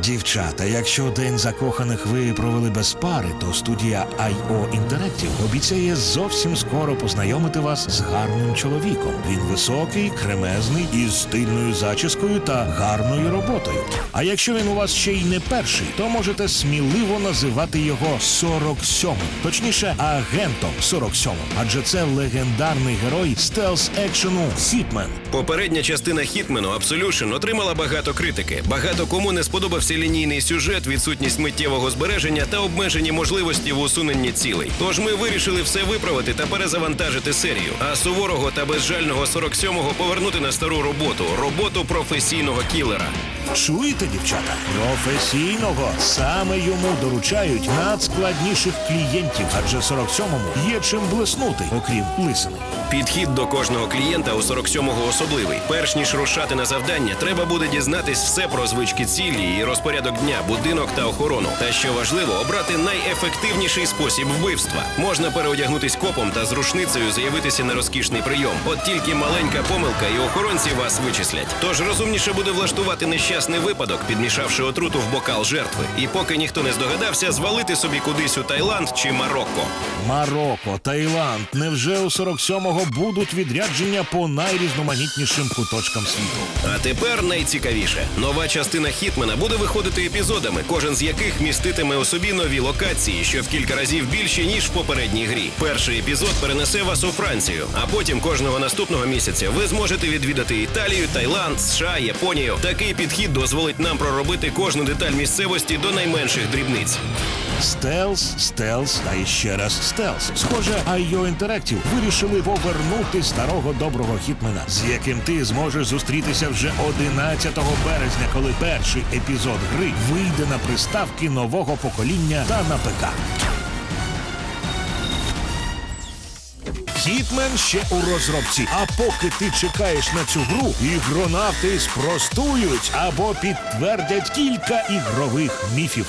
Дівчата, якщо день закоханих ви провели без пари, то студія IO Interactive обіцяє зовсім скоро познайомити вас з гарним чоловіком. Він високий, кремезний, із стильною зачіскою та гарною роботою. А якщо він у вас ще й не перший, то можете сміливо називати його 47-м, точніше, агентом 47-м, адже це легендарний герой стелс екшену Хітмен. Попередня частина Хітмену Absolution отримала багато критики. Багато кому не сподобався лінійний сюжет, відсутність миттєвого збереження та обмежені можливості в усуненні цілей. Тож ми вирішили все виправити та перезавантажити серію. А суворого та безжального 47-го повернути на стару роботу роботу професійного кілера. Чуєте, дівчата? Професійного саме йому доручають надскладніших клієнтів, адже 47-му є чим блиснути, окрім лисини. Підхід до кожного клієнта у 47-го особливий. Перш ніж рушати на завдання, треба буде дізнатись все про звички цілі і розпорядок дня, будинок та охорону. Та що важливо, обрати найефективніший спосіб вбивства. Можна переодягнутись копом та з рушницею заявитися на розкішний прийом. От тільки маленька помилка, і охоронці вас вичислять. Тож розумніше буде влаштувати нещасний випадок, підмішавши отруту в бокал жертви. І поки ніхто не здогадався, звалити собі кудись у Таїланд чи Марокко. Марокко, Таїланд. Невже у 47-го будуть відрядження по найрізноманітнішим куточкам світу? А тепер найцікавіше. Нова частина Хітмена буде виходити епізодами, кожен з яких міститиме у собі нові локації, що в кілька разів більше ніж в попередній грі. Перший епізод перенесе вас у Францію, а потім кожного наступного місяця ви зможете відвідати Італію, Таїланд, США, Японію. Такий підхід дозволить нам проробити кожну деталь місцевості до найменших дрібниць. Стелс, стелс та іще раз стелс. Схоже, IO Interactive вирішили повернути старого доброго хітмена, з яким ти зможеш зустрітися вже 11 березня, коли перший епізод гри вийде на приставки нового покоління та на ПК. Хітмен ще у розробці. А поки ти чекаєш на цю гру, ігронавти спростують або підтвердять кілька ігрових міфів.